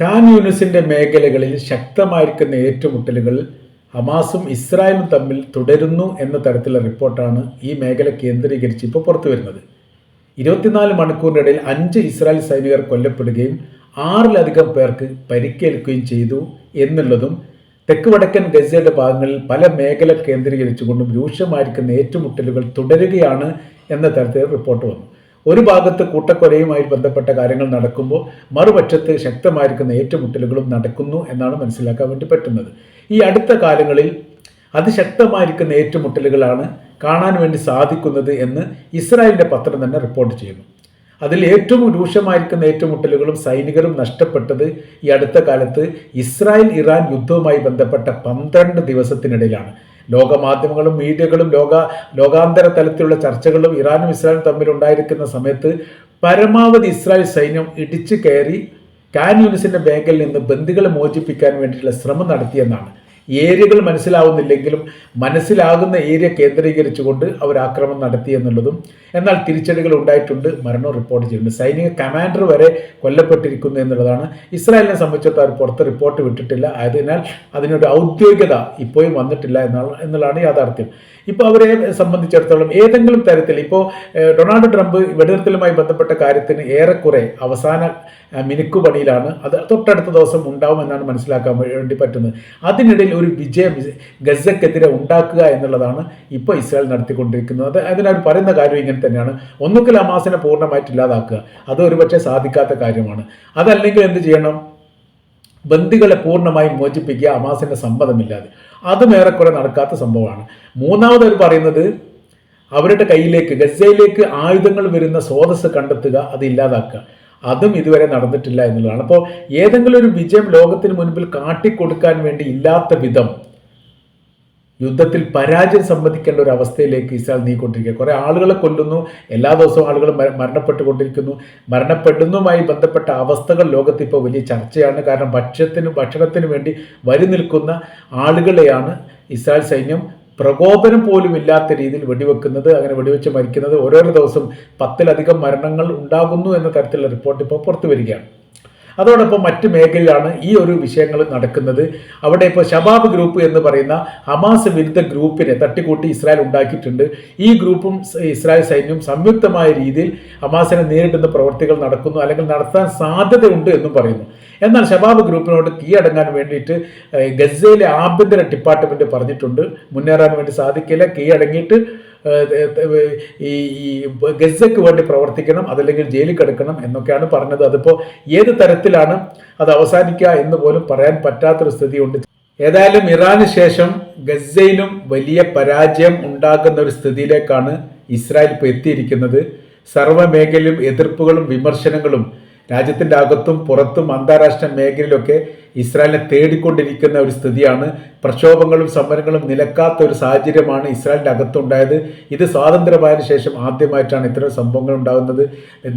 യൂനിസിന്റെ മേഖലകളിൽ ശക്തമായിരിക്കുന്ന ഏറ്റുമുട്ടലുകൾ ഹമാസും ഇസ്രായേലും തമ്മിൽ തുടരുന്നു എന്ന തരത്തിലുള്ള റിപ്പോർട്ടാണ് ഈ മേഖല കേന്ദ്രീകരിച്ച് ഇപ്പോൾ പുറത്തു വരുന്നത്. ഇരുപത്തിനാല് മണിക്കൂറിനിടയിൽ അഞ്ച് ഇസ്രായേൽ സൈനികർ കൊല്ലപ്പെടുകയും ആറിലധികം പേർക്ക് പരിക്കേൽക്കുകയും ചെയ്തു എന്നുള്ളതും തെക്ക് വടക്കൻ ഗസയുടെ ഭാഗങ്ങളിൽ പല മേഖല കേന്ദ്രീകരിച്ചുകൊണ്ടും രൂക്ഷമായിരിക്കുന്ന ഏറ്റുമുട്ടലുകൾ തുടരുകയാണ് എന്ന തരത്തിൽ റിപ്പോർട്ട് വന്നു. ഒരു ഭാഗത്ത് കൂട്ടക്കൊലയുമായി ബന്ധപ്പെട്ട കാര്യങ്ങൾ നടക്കുമ്പോൾ മറുപക്ഷത്ത് ശക്തമായിരിക്കുന്ന ഏറ്റുമുട്ടലുകളും നടക്കുന്നു എന്നാണ് മനസ്സിലാക്കാൻ വേണ്ടി പറ്റുന്നത്. ഈ അടുത്ത കാലങ്ങളിൽ അതിശക്തമായിരിക്കുന്ന ഏറ്റുമുട്ടലുകളാണ് കാണാൻ വേണ്ടി സാധിക്കുന്നത് എന്ന് ഇസ്രായേലിന്റെ പത്രം തന്നെ റിപ്പോർട്ട് ചെയ്യുന്നു. അതിൽ ഏറ്റവും രൂക്ഷമായിരിക്കുന്ന ഏറ്റുമുട്ടലുകളും സൈനികരും നഷ്ടപ്പെട്ടത് ഈ അടുത്ത കാലത്ത് ഇസ്രായേൽ ഇറാൻ യുദ്ധവുമായി ബന്ധപ്പെട്ട പന്ത്രണ്ട് ദിവസത്തിനിടയിലാണ്. ലോക മാധ്യമങ്ങളും മീഡിയകളും ലോക ലോകാന്തര തലത്തിലുള്ള ചർച്ചകളും ഇറാനും ഇസ്രായേലും തമ്മിൽ ഉണ്ടായിരിക്കുന്ന സമയത്ത് പരമാവധി ഇസ്രായേൽ സൈന്യം ഇടിച്ചു കയറി കാൻ യൂണിസിന്റെ ബാങ്കിൽ നിന്ന് ബന്ദികളെ മോചിപ്പിക്കാൻ വേണ്ടിയിട്ടുള്ള ശ്രമം നടത്തിയെന്നാണ്. ഏരിയകൾ മനസ്സിലാവുന്നില്ലെങ്കിലും മനസ്സിലാകുന്ന ഏരിയ കേന്ദ്രീകരിച്ചുകൊണ്ട് അവർ ആക്രമണം നടത്തി എന്നുള്ളതും എന്നാൽ തിരിച്ചടികൾ ഉണ്ടായിട്ടുണ്ട്. മരണം റിപ്പോർട്ട് ചെയ്തിട്ടുണ്ട്. സൈനിക കമാൻഡർ വരെ കൊല്ലപ്പെട്ടിരിക്കുന്നു എന്നുള്ളതാണ്. ഇസ്രായേലിനെ സംബന്ധിച്ചിടത്തോളം പുറത്ത് റിപ്പോർട്ട് വിട്ടിട്ടില്ല. ആയതിനാൽ അതിനൊരു ഔദ്യോഗികത ഇപ്പോഴും വന്നിട്ടില്ല എന്നാണ് എന്നുള്ളതാണ് യാഥാർത്ഥ്യം. ഇപ്പോൾ അവരെ സംബന്ധിച്ചിടത്തോളം ഏതെങ്കിലും തരത്തിൽ ഇപ്പോൾ ഡൊണാൾഡ് ട്രംപ് വെടിനിർത്തലുമായി ബന്ധപ്പെട്ട കാര്യത്തിന് ഏറെക്കുറെ അവസാന മിനുക്കുപണിയിലാണ് അത് തൊട്ടടുത്ത ദിവസം ഉണ്ടാവുമെന്നാണ് മനസ്സിലാക്കാൻ വേണ്ടി പറ്റുന്നത്. അതിനിടയിൽ ഒരു വിജയം ഗസക്കെതിരെ ഉണ്ടാക്കുക എന്നുള്ളതാണ് ഇപ്പോൾ ഇസ്രായേൽ നടത്തിക്കൊണ്ടിരിക്കുന്നത്. അത് അതിനവർ പറയുന്ന കാര്യം ഇങ്ങനെ തന്നെയാണ്. ഒന്നുകിൽ അമാസിനെ പൂർണമായിട്ട് ഇല്ലാതാക്കുക. അത് ഒരുപക്ഷെ സാധിക്കാത്ത കാര്യമാണ്. അതല്ലെങ്കിൽ എന്ത് ചെയ്യണം? ബന്ദികളെ പൂർണമായും മോചിപ്പിക്കുക അമാസിന്റെ സമ്മതമില്ലാതെ. അതും ഏറെക്കുറെ നടക്കാത്ത സംഭവമാണ്. മൂന്നാമത് അവർ പറയുന്നത് അവരുടെ കയ്യിലേക്ക് ഗസയിലേക്ക് ആയുധങ്ങൾ വരുന്ന സ്രോതസ് കണ്ടെത്തുക അത് ഇല്ലാതാക്കുക. അതും ഇതുവരെ നടന്നിട്ടില്ല എന്നുള്ളതാണ്. അപ്പോൾ ഏതെങ്കിലും ഒരു വിജയം ലോകത്തിന് മുൻപിൽ കാട്ടിക്കൊടുക്കാൻ വേണ്ടി ഇല്ലാത്ത വിധം യുദ്ധത്തിൽ പരാജയം സമ്മതിക്കേണ്ട ഒരു അവസ്ഥയിലേക്ക് ഇസ്രായേൽ നീങ്ങിക്കൊണ്ടിരിക്കുക. കുറേ ആളുകളെ കൊല്ലുന്നു. എല്ലാ ദിവസവും ആളുകൾ മര- മരണപ്പെട്ടുകൊണ്ടിരിക്കുന്നു. മരണപ്പെടുന്നതുമായി ബന്ധപ്പെട്ട അവസ്ഥകൾ ലോകത്ത് ഇപ്പോൾ വലിയ ചർച്ചയാണ്. കാരണം ഭക്ഷ്യത്തിന് ഭക്ഷണത്തിന് വേണ്ടി വരി നിൽക്കുന്ന ആളുകളെയാണ് ഇസ്രായേൽ സൈന്യം പ്രകോപനം പോലും ഇല്ലാത്ത രീതിയിൽ വെടിവെക്കുന്നത് അങ്ങനെ വെടിവെച്ച് മരിക്കുന്നത്. ഓരോരോ ദിവസം പത്തിലധികം മരണങ്ങൾ ഉണ്ടാകുന്നു എന്ന തരത്തിലുള്ള റിപ്പോർട്ട് ഇപ്പോൾ പുറത്തു വരികയാണ്. അതോടൊപ്പം മറ്റ് മേഖലയിലാണ് ഈ ഒരു വിഷയങ്ങൾ നടക്കുന്നത്. അവിടെ ഇപ്പോൾ ഷബാബ് ഗ്രൂപ്പ് എന്ന് പറയുന്ന ഹമാസ് വിരുദ്ധ ഗ്രൂപ്പിനെ തട്ടിക്കൂട്ടി ഇസ്രായേൽ ഉണ്ടാക്കിയിട്ടുണ്ട്. ഈ ഗ്രൂപ്പും ഇസ്രായേൽ സൈന്യവും സംയുക്തമായ രീതിയിൽ ഹമാസിനെ നേരിടുന്ന പ്രവർത്തികൾ നടക്കുന്നു അല്ലെങ്കിൽ നടത്താൻ സാധ്യതയുണ്ട് എന്നും പറയുന്നു. എന്നാൽ ഷബാബ് ഗ്രൂപ്പിനോട് കീഴടങ്ങാൻ വേണ്ടിയിട്ട് ഗസയിലെ ആഭ്യന്തര ഡിപ്പാർട്ട്മെന്റ് പറഞ്ഞിട്ടുണ്ട്. മുന്നേറാൻ വേണ്ടി സാധിക്കില്ല. കീഴടങ്ങിയിട്ട് ഈ ഈ ഗസയ്ക്ക് വേണ്ടി പ്രവർത്തിക്കണം അതല്ലെങ്കിൽ ജയിലിൽ കിടക്കണം എന്നൊക്കെയാണ് പറഞ്ഞത്. അതിപ്പോൾ ഏത് തരത്തിലാണ് അത് അവസാനിക്കുക എന്ന് പോലും പറയാൻ പറ്റാത്തൊരു സ്ഥിതിയുണ്ട്. ഏതായാലും ഇറാന് ശേഷം ഗസയിലും വലിയ പരാജയം ഉണ്ടാക്കുന്ന ഒരു സ്ഥിതിയിലേക്കാണ് ഇസ്രായേൽ ഇപ്പോൾ എത്തിയിരിക്കുന്നത്. സർവമേഖലയിലും എതിർപ്പുകളും വിമർശനങ്ങളും രാജ്യത്തിന്റെ അകത്തും പുറത്തും അന്താരാഷ്ട്ര മേഖലയിലൊക്കെ ഇസ്രായേലിനെ തേടിക്കൊണ്ടിരിക്കുന്ന ഒരു സ്ഥിതിയാണ്. പ്രക്ഷോഭങ്ങളും സമരങ്ങളും നിലക്കാത്ത ഒരു സാഹചര്യമാണ് ഇസ്രായേലിന്റെ അകത്തുണ്ടായത്. ഇത് സ്വാതന്ത്ര്യമായതിനു ശേഷം ആദ്യമായിട്ടാണ് ഇത്തരം സംഭവങ്ങൾ ഉണ്ടാകുന്നത്.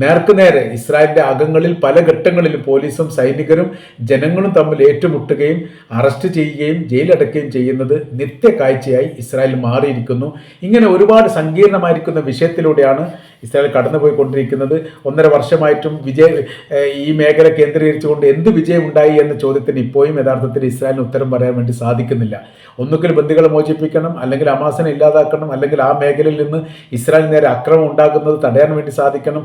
നേർക്കുനേരെ ഇസ്രായേലിന്റെ അകങ്ങളിൽ പല ഘട്ടങ്ങളിലും പോലീസും സൈനികരും ജനങ്ങളും തമ്മിൽ ഏറ്റുമുട്ടുകയും അറസ്റ്റ് ചെയ്യുകയും ജയിലടക്കുകയും ചെയ്യുന്നത് നിത്യ കാഴ്ചയായി ഇസ്രായേൽ മാറിയിരിക്കുന്നു. ഇങ്ങനെ ഒരുപാട് സങ്കീർണമായിരിക്കുന്ന വിഷയത്തിലൂടെയാണ് ഇസ്രായേൽ കടന്നുപോയിക്കൊണ്ടിരിക്കുന്നത്. ഒന്നര വർഷമായിട്ടും വിജയ ഈ മേഖല കേന്ദ്രീകരിച്ചുകൊണ്ട് എന്ത് വിജയം ഉണ്ടായി എന്ന ചോദ്യത്തിന് ഇപ്പോഴും യഥാർത്ഥത്തിൽ ഇസ്രായേലിന് ഉത്തരം പറയാൻ വേണ്ടി സാധിക്കുന്നില്ല. ഒന്നുകിൽ ബന്ധുക്കളെ മോചിപ്പിക്കണം അല്ലെങ്കിൽ അമാസനെ ഇല്ലാതാക്കണം അല്ലെങ്കിൽ ആ മേഖലയിൽ നിന്ന് ഇസ്രായേൽ നേരെ അക്രമം ഉണ്ടാകുന്നത് തടയാൻ വേണ്ടി സാധിക്കണം.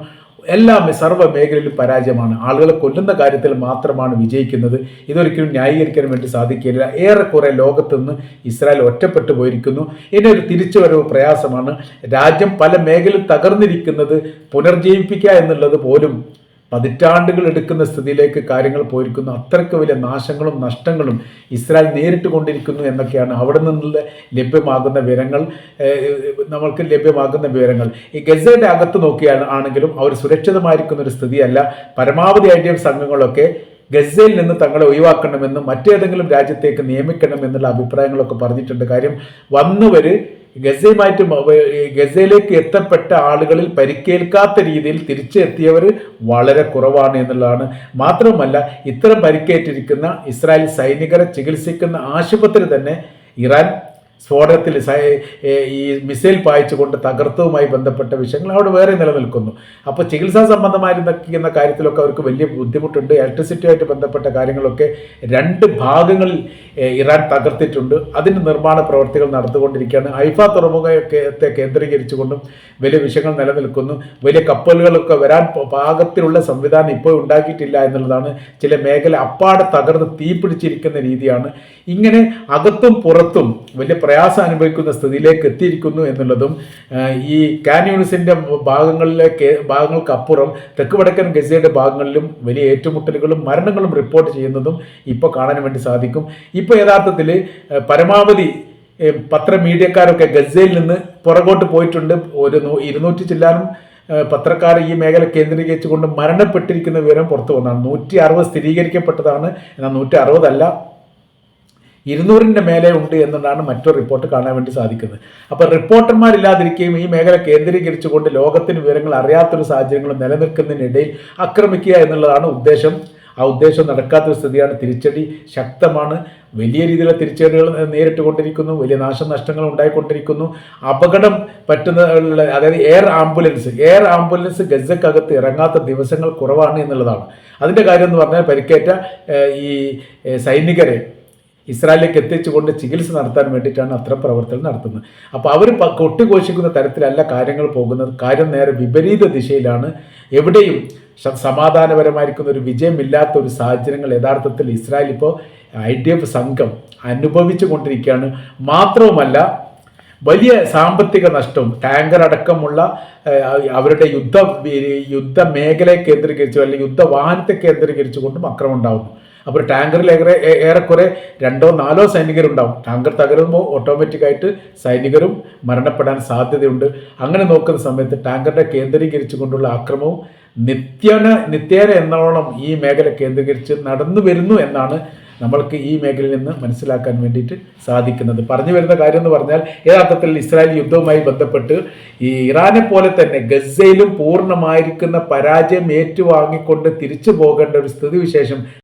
എല്ലാം സർവ മേഖലയിലും പരാജയമാണ്. ആളുകളെ കൊല്ലുന്ന കാര്യത്തിൽ മാത്രമാണ് വിജയിക്കുന്നത്. ഇതൊരിക്കലും ന്യായീകരിക്കാൻ വേണ്ടി സാധിക്കില്ല ഏറെക്കുറെ ലോകത്തുനിന്ന് ഇസ്രായേൽ ഒറ്റപ്പെട്ടു പോയിരിക്കുന്നു. ഇനി ഒരു തിരിച്ചുവരവ് പ്രയാസമാണ്. രാജ്യം പല മേഖലയിൽ തകർന്നിരിക്കുന്നത് പുനർജീവിപ്പിക്കുക എന്നുള്ളത് പോലും പതിറ്റാണ്ടുകൾ എടുക്കുന്ന സ്ഥിതിയിലേക്ക് കാര്യങ്ങൾ പോയിരിക്കുന്നു. അത്രയ്ക്ക് വലിയ നാശങ്ങളും നഷ്ടങ്ങളും ഇസ്രായേൽ നേരിട്ട് കൊണ്ടിരിക്കുന്നു എന്നൊക്കെയാണ് അവിടെ നിന്നുള്ള ലഭ്യമാകുന്ന വിവരങ്ങൾ നമ്മൾക്ക് ലഭ്യമാകുന്ന വിവരങ്ങൾ. ഈ ഗസയുടെ അകത്ത് നോക്കിയാൽ ആണെങ്കിലും അവർ സുരക്ഷിതമായിരിക്കുന്ന ഒരു സ്ഥിതിയല്ല. പരമാവധി ഐ സംഘങ്ങളൊക്കെ ഗസയിൽ നിന്ന് തങ്ങളെ ഒഴിവാക്കണമെന്നും മറ്റേതെങ്കിലും രാജ്യത്തേക്ക് നിയമിക്കണമെന്നുള്ള അഭിപ്രായങ്ങളൊക്കെ പറഞ്ഞിട്ടുണ്ട്. കാര്യം വന്നവര് ഗസയുമായിട്ട് ഗസയിലേക്ക് എത്തപ്പെട്ട ആളുകളിൽ പരിക്കേൽക്കാത്ത രീതിയിൽ തിരിച്ചെത്തിയവർ വളരെ കുറവാണ് എന്നുള്ളതാണ്. മാത്രമല്ല ഇത്തരം പരിക്കേറ്റിരിക്കുന്ന ഇസ്രായേൽ സൈനികരെ ചികിത്സിക്കുന്ന ആശുപത്രി തന്നെ ഇറാൻ സ്ഫോടനത്തിൽ ഈ മിസൈൽ പായിച്ചുകൊണ്ട് തകർത്തതുമായി ബന്ധപ്പെട്ട വിഷയങ്ങൾ അവിടെ വേറെ നിലനിൽക്കുന്നു. അപ്പോൾ ചികിത്സാ സംബന്ധമായിരുന്ന കാര്യത്തിലൊക്കെ അവർക്ക് വലിയ ബുദ്ധിമുട്ടുണ്ട്. ഇലക്ട്രിസിറ്റിയുമായിട്ട് ബന്ധപ്പെട്ട കാര്യങ്ങളൊക്കെ രണ്ട് ഭാഗങ്ങളിൽ ഇറാൻ തകർത്തിട്ടുണ്ട്. അതിന് നിർമ്മാണ പ്രവർത്തികൾ നടന്നുകൊണ്ടിരിക്കുകയാണ്. ഹൈഫ തുറമുഖത്തെ കേന്ദ്രീകരിച്ചുകൊണ്ടും വലിയ വിഷയങ്ങൾ നിലനിൽക്കുന്നു. വലിയ കപ്പലുകളൊക്കെ വരാൻ പാകത്തിലുള്ള സംവിധാനം ഇപ്പോൾ ഉണ്ടാക്കിയിട്ടില്ല എന്നുള്ളതാണ് ചില മേഖല അപ്പാടെ തകർന്ന് തീപിടിച്ചിരിക്കുന്ന രീതിയാണ്. ഇങ്ങനെ അകത്തും പുറത്തും വലിയ പ്രയാസം അനുഭവിക്കുന്ന സ്ഥിതിയിലേക്ക് എത്തിയിരിക്കുന്നു എന്നുള്ളതും ഈ കാന്യൂണിസിന്റെ ഭാഗങ്ങളിലെ ഭാഗങ്ങളിലേക്ക് ഭാഗങ്ങൾക്കപ്പുറം തെക്ക് വടക്കൻ ഗസയുടെ ഭാഗങ്ങളിലും വലിയ ഏറ്റുമുട്ടലുകളും മരണങ്ങളും റിപ്പോർട്ട് ചെയ്യുന്നതും ഇപ്പോൾ കാണാൻ വേണ്ടി സാധിക്കും. ഇപ്പോൾ യഥാർത്ഥത്തിൽ പരമാവധി പത്ര മീഡിയക്കാരൊക്കെ ഗസയിൽ നിന്ന് പുറകോട്ട് പോയിട്ടുണ്ട്. ഒരു ഇരുന്നൂറ്റി ചില്ലാനും പത്രക്കാർ ഈ മേഖല കേന്ദ്രീകരിച്ചുകൊണ്ട് മരണപ്പെട്ടിരിക്കുന്ന വിവരം പുറത്തു വന്നതാണ്. നൂറ്റി അറുപത് സ്ഥിരീകരിക്കപ്പെട്ടതാണ്. എന്നാൽ നൂറ്റി അറുപതല്ല ഇരുന്നൂറിന്റെ മേലെ ഉണ്ട് എന്നുള്ളതാണ് മറ്റൊരു റിപ്പോർട്ട് കാണാൻ വേണ്ടി സാധിക്കുന്നത്. അപ്പോൾ റിപ്പോർട്ടർമാരില്ലാതിരിക്കുകയും ഈ മേഖല കേന്ദ്രീകരിച്ചുകൊണ്ട് ലോകത്തിന് വിവരങ്ങൾ അറിയാത്തൊരു സാഹചര്യങ്ങൾ നിലനിൽക്കുന്നതിനിടയിൽ ആക്രമിക്കുക എന്നുള്ളതാണ് ഉദ്ദേശം. ആ ഉദ്ദേശം നടക്കാത്തൊരു സ്ഥിതിയാണ്. തിരിച്ചടി ശക്തമാണ്. വലിയ രീതിയിലുള്ള തിരിച്ചടികൾ നേരിട്ട് കൊണ്ടിരിക്കുന്നു വലിയ നാശനഷ്ടങ്ങൾ ഉണ്ടായിക്കൊണ്ടിരിക്കുന്നു. അപകടം പറ്റുന്ന അതായത് എയർ ആംബുലൻസ് എയർ ആംബുലൻസ് ഗസക്കകത്ത് ഇറങ്ങാത്ത ദിവസങ്ങൾ കുറവാണ് എന്നുള്ളതാണ്. അതിന്റെ കാര്യം എന്ന് പറഞ്ഞാൽ പരിക്കേറ്റ ഈ സൈനികരെ ഇസ്രായേലിലേക്ക് എത്തിച്ചുകൊണ്ട് ചികിത്സ നടത്താൻ വേണ്ടിയിട്ടാണ് അത്തരം പ്രവർത്തനം നടത്തുന്നത്. അപ്പോൾ അവർ കൊട്ടിഘോഷിക്കുന്ന തരത്തിലല്ല കാര്യങ്ങൾ പോകുന്നത്. കാര്യം നേരെ വിപരീത ദിശയിലാണ്. എവിടെയും സമാധാനപരമായിരിക്കുന്ന ഒരു വിജയമില്ലാത്ത ഒരു സാഹചര്യങ്ങൾ യഥാർത്ഥത്തിൽ ഇസ്രായേൽ ഇപ്പോൾ ഐ ഡി എഫ് സംഘം അനുഭവിച്ചു കൊണ്ടിരിക്കുകയാണ്. മാത്രവുമല്ല വലിയ സാമ്പത്തിക നഷ്ടവും ടാങ്കർ അടക്കമുള്ള അവരുടെ യുദ്ധ യുദ്ധ മേഖലയെ കേന്ദ്രീകരിച്ചു അല്ലെങ്കിൽ യുദ്ധ വാഹനത്തെ കേന്ദ്രീകരിച്ചുകൊണ്ടും അക്രമം ഉണ്ടാകുന്നു അപ്പോൾ ടാങ്കറിൽ ഏറെ ഏറെക്കുറെ രണ്ടോ നാലോ സൈനികരുണ്ടാവും. ടാങ്കർ തകരുമ്പോൾ ഓട്ടോമാറ്റിക്കായിട്ട് സൈനികരും മരണപ്പെടാൻ സാധ്യതയുണ്ട്. അങ്ങനെ നോക്കുന്ന സമയത്ത് ടാങ്കറിനെ കേന്ദ്രീകരിച്ചു കൊണ്ടുള്ള ആക്രമവും നിത്യന നിത്യേന എന്നോണം ഈ മേഖല കേന്ദ്രീകരിച്ച് നടന്നു വരുന്നു എന്നാണ് നമ്മൾക്ക് ഈ മേഖലയിൽ നിന്ന് മനസ്സിലാക്കാൻ വേണ്ടിയിട്ട് സാധിക്കുന്നത്. പറഞ്ഞു വരുന്ന കാര്യം എന്ന് പറഞ്ഞാൽ യഥാർത്ഥത്തിൽ ഇസ്രായേൽ യുദ്ധവുമായി ബന്ധപ്പെട്ട് ഈ ഇറാനെ പോലെ തന്നെ ഗസയിലും പൂർണമായിരിക്കുന്ന പരാജയം ഏറ്റുവാങ്ങിക്കൊണ്ട് തിരിച്ചു പോകേണ്ട ഒരു സ്ഥിതിവിശേഷം